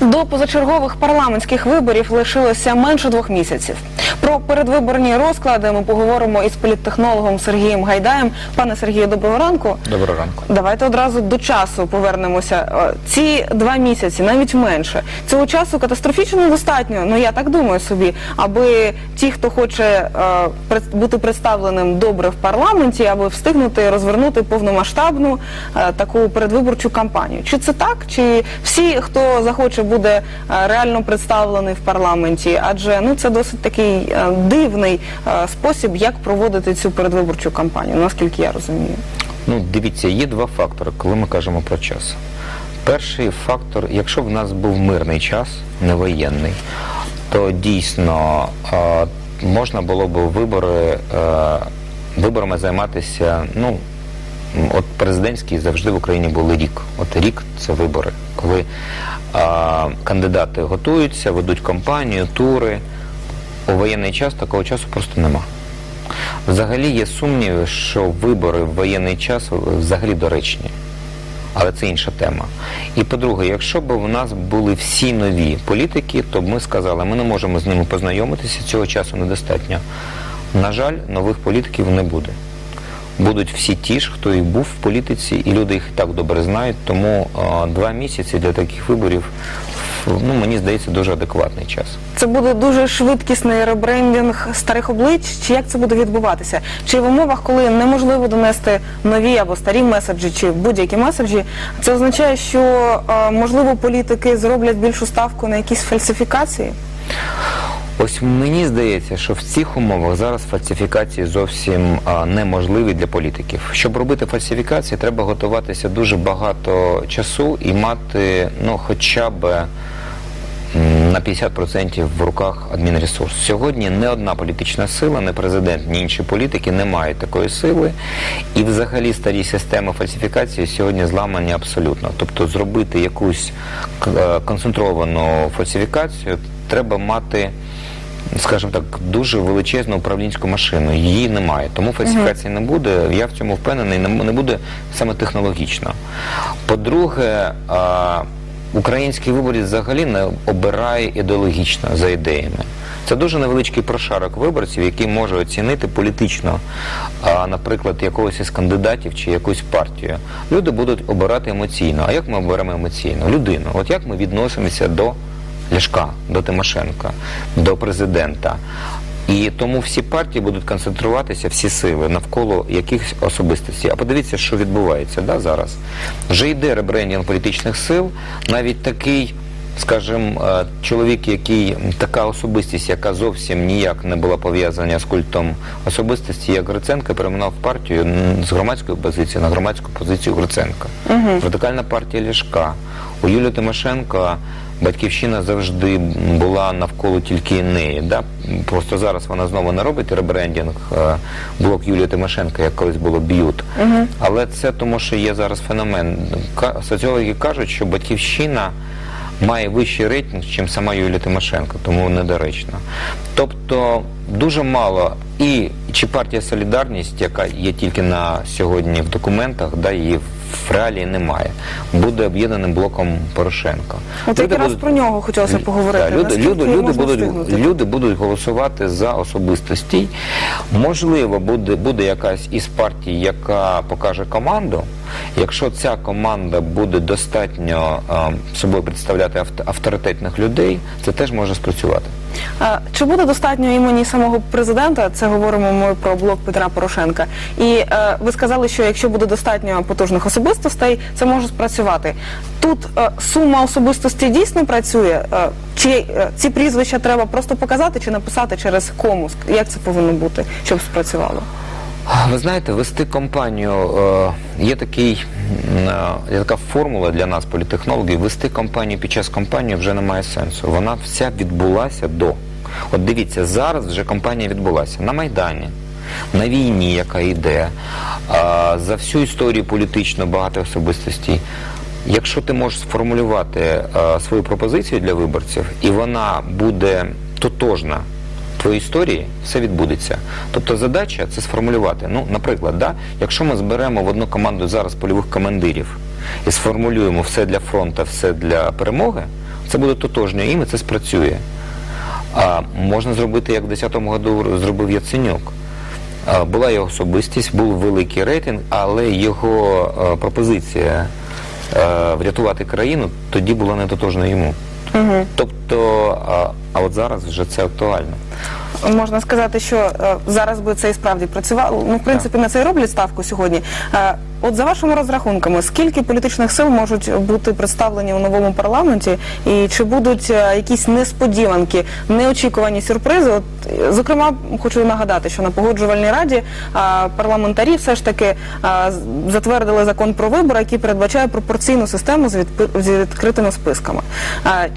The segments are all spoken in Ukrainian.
До позачергових парламентських виборів лишилося менше двох місяців. Про передвиборні розклади ми поговоримо із політтехнологом Сергієм Гайдаєм. Пане Сергію, доброго ранку. Доброго ранку. Давайте одразу до часу повернемося. Е, Ці два місяці, навіть менше, цього часу катастрофічно недостатньо. Ну я так думаю собі, аби ті, хто хоче е, бути представленим добре в парламенті, аби встигнути розвернути повномасштабну е, таку передвиборчу кампанію. Чи це так? Чи всі, хто захоче, буде е, реально представлений в парламенті? Адже ну це досить такий е, дивний е, спосіб, як проводити цю передвиборчу кампанію, наскільки я розумію. Ну, дивіться, є два фактори, коли ми кажемо про час. Перший фактор, якщо в нас був мирний час, не воєнний, то дійсно е, можна було б вибори, е, виборами займатися, ну, от президентські завжди в Україні були рік. От рік це вибори, коли е, кандидати готуються, ведуть кампанію, тури. У воєнний час такого часу просто нема. Взагалі є сумніви, що вибори в воєнний час взагалі доречні. Але це інша тема. І по-друге, якщо б у нас були всі нові політики, то б ми сказали, ми не можемо з ними познайомитися, цього часу недостатньо. На жаль, нових політиків не буде. Будуть всі ті ж, хто і був в політиці, і люди їх і так добре знають. Тому е, два місяці для таких виборів, ну мені здається, дуже адекватний час. Це буде дуже швидкісний ребрендінг старих облич, чи як це буде відбуватися? Чи в умовах, коли неможливо донести нові або старі меседжі, чи будь-які меседжі, це означає, що е, можливо політики зроблять більшу ставку на якісь фальсифікації? Ось мені здається, що в цих умовах зараз фальсифікації зовсім а, неможливі для політиків. Щоб робити фальсифікації, треба готуватися дуже багато часу і мати ну, хоча б на 50% в руках адмінресурс. Сьогодні не одна політична сила, не президент, ні інші політики не мають такої сили. І взагалі старі системи фальсифікації сьогодні зламані абсолютно. Тобто зробити якусь е, концентровану фальсифікацію треба мати скажімо так, дуже величезну управлінську машину. Її немає, тому фальсифікації не буде. Я в цьому впевнений, не буде саме технологічно. По-друге, а, український виборець взагалі не обирає ідеологічно за ідеями. Це дуже невеличкий прошарок виборців, який може оцінити політично, наприклад, якогось із кандидатів чи якусь партію. Люди будуть обирати емоційно. А як ми оберемо емоційно? Людину. От як ми відносимося до Ляшка, до Тимошенка, до президента. І тому всі партії будуть концентруватися, всі сили навколо якихось особистостей. А подивіться, що відбувається да, зараз. Вже йде ребрендінг політичних сил, навіть такий, скажімо, е, чоловік, який така особистість, яка зовсім ніяк не була пов'язана з культом особистості, як Гриценко, перейменував партію з громадської позиції на громадську позицію Гриценка. Радикальна партія Ляшка. У Юлії Тимошенко батьківщина завжди була навколо тільки неї. Да? Просто зараз вона знову не робить ребрендінг е, блок Юлії Тимошенко, як колись було б'ют. Але це тому, що є зараз феномен. Соціологи кажуть, що батьківщина має вищий рейтинг, ніж сама Юлія Тимошенко, тому недоречно. Тобто дуже мало і чи партія Солідарність, яка є тільки на сьогодні в документах, да, її в реалії немає, буде об'єднаним блоком Порошенка. От якраз будуть- про нього хотілося поговорити. Так, люди, люди, люди, будуть, люди будуть голосувати за особистості. Можливо, буде, буде якась із партій, яка покаже команду. Якщо ця команда буде достатньо е, собою представляти авторитетних людей, це теж може спрацювати. Чи буде достатньо імені самого президента? Це говоримо ми про блок Петра Порошенка. І е, ви сказали, що якщо буде достатньо потужних особистостей, це може спрацювати. Тут е, сума особистостей дійсно працює. Е, чи ці прізвища треба просто показати чи написати через кому? Як це повинно бути, щоб спрацювало? Ви знаєте, вести компанію е, є такий е, є така формула для нас, політехнологів. Вести компанію під час кампанії вже немає сенсу. Вона вся відбулася до. От дивіться, зараз вже кампанія відбулася на Майдані. На війні, яка йде, за всю історію політичну багато особистостей. Якщо ти можеш сформулювати е, свою пропозицію для виборців, і вона буде тотожна твоїй історії, все відбудеться. Тобто задача це сформулювати. Ну, наприклад, да, якщо ми зберемо в одну команду зараз польових командирів і сформулюємо все для фронту, все для перемоги, Це буде тотожньо їм і це спрацює. А можна зробити, як в 10-му году зробив Яценюк. Була його особистість, був великий рейтинг, але його пропозиція врятувати країну тоді була не тотожна йому. Угу. Тобто, а, а от зараз вже це актуально. Можна сказати, що е, зараз би це і справді працювало. Ну, в принципі, на це і роблять ставку сьогодні. От за вашими розрахунками, скільки політичних сил можуть бути представлені у новому парламенті, і чи будуть е, якісь несподіванки, неочікувані сюрпризи? От, е, зокрема, хочу нагадати, що на погоджувальній раді е, парламентарі все ж таки затвердили закон про вибори, який передбачає пропорційну систему з, відпи- з відкритими списками.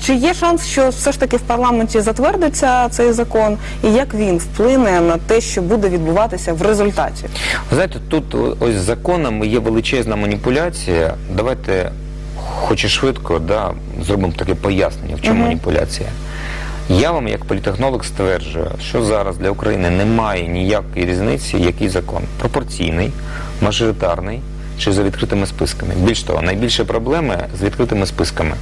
Чи є шанс, що все ж таки в парламенті затвердиться цей закон, і як він вплине на те, що буде відбуватися в результаті? Знаєте, тут ось законами є величезна маніпуляція. Давайте, хоч і швидко, да, зробимо таке пояснення, в чому угу. маніпуляція. Я вам, як політехнолог, стверджую, що зараз для України немає ніякої різниці, який закон пропорційний, мажоритарний чи за відкритими списками. Більш того, найбільше проблеми з відкритими списками.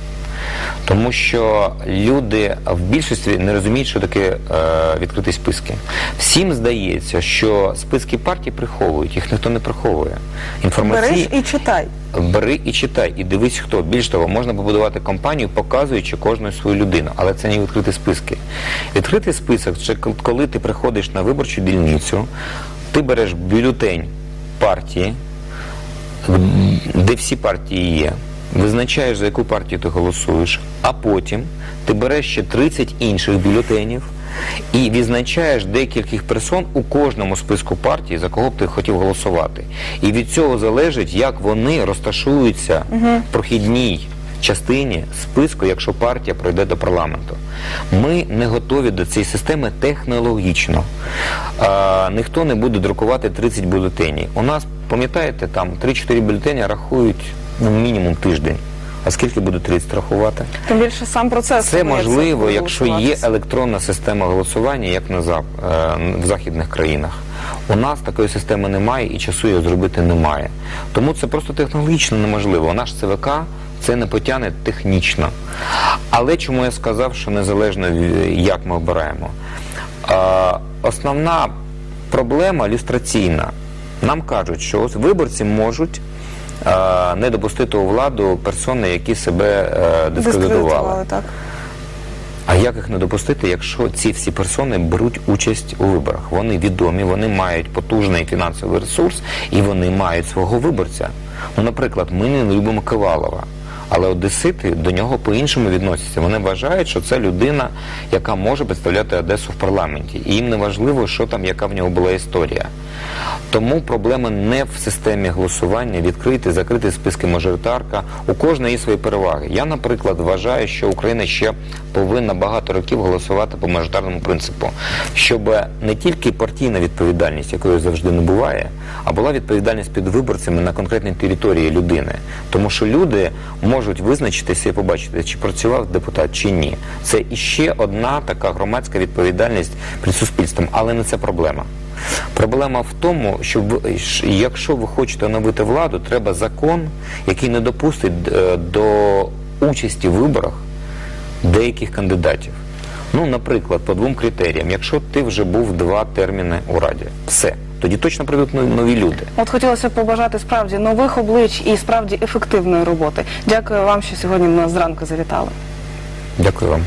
Тому що люди в більшості не розуміють, що таке е, відкриті списки. Всім здається, що списки партій приховують, їх ніхто не приховує. Береш і читай. бери і читай, і дивись хто. Більш того, можна побудувати кампанію, показуючи кожну свою людину, але це не відкриті списки. Відкритий список це коли ти приходиш на виборчу дільницю, ти береш бюлетень партії, де всі партії є, визначаєш, за яку партію ти голосуєш, а потім ти береш ще 30 інших бюлетенів і відзначаєш декількох персон у кожному списку партій, за кого б ти хотів голосувати. І від цього залежить, як вони розташуються в прохідній частині списку, якщо партія пройде до парламенту. Ми не готові до цієї системи технологічно. А, ніхто не буде друкувати 30 бюлетенів. У нас, пам'ятаєте, там 3-4 бюлетені рахують ну, мінімум тиждень. А скільки буде 30 рахувати? Тим більше сам процес. Це можливо, якщо є електронна система голосування, як на зап- е, в західних країнах. У нас такої системи немає і часу її зробити немає. Тому це просто технологічно неможливо. Наш ЦВК це не потягне технічно. Але чому я сказав, що незалежно як ми обираємо? Е, Основна проблема люстраційна. Нам кажуть, що ось виборці можуть е, не допустити у владу персони, які себе е, дискредитували. Дискредитували, так. А як їх не допустити, якщо ці всі персони беруть участь у виборах? Вони відомі, вони мають потужний фінансовий ресурс і вони мають свого виборця. Ну, наприклад, ми не любимо Кивалова. Але одесити до нього по-іншому відносяться. Вони вважають, що це людина, яка може представляти Одесу в парламенті. І їм не важливо, що там, яка в нього була історія. Тому проблема не в системі голосування, відкрити, закрити списки мажоритарка. У кожної свої переваги. Я, наприклад, вважаю, що Україна ще повинна багато років голосувати по мажоритарному принципу, щоб не тільки партійна відповідальність, якої завжди не буває, а була відповідальність під виборцями на конкретній території людини. Тому що люди можуть визначитися і побачити, чи працював депутат чи ні. Це іще одна така громадська відповідальність перед суспільством, але не це проблема. Проблема в тому, що якщо ви хочете оновити владу, треба закон, який не допустить е, до участі в виборах деяких кандидатів. Ну, наприклад, по двом критеріям. Якщо ти вже був два терміни у раді, все. Тоді точно прийдуть нові- нові люди. От хотілося б побажати справді нових облич і справді ефективної роботи. Дякую вам, що сьогодні в нас зранку завітали. Дякую вам.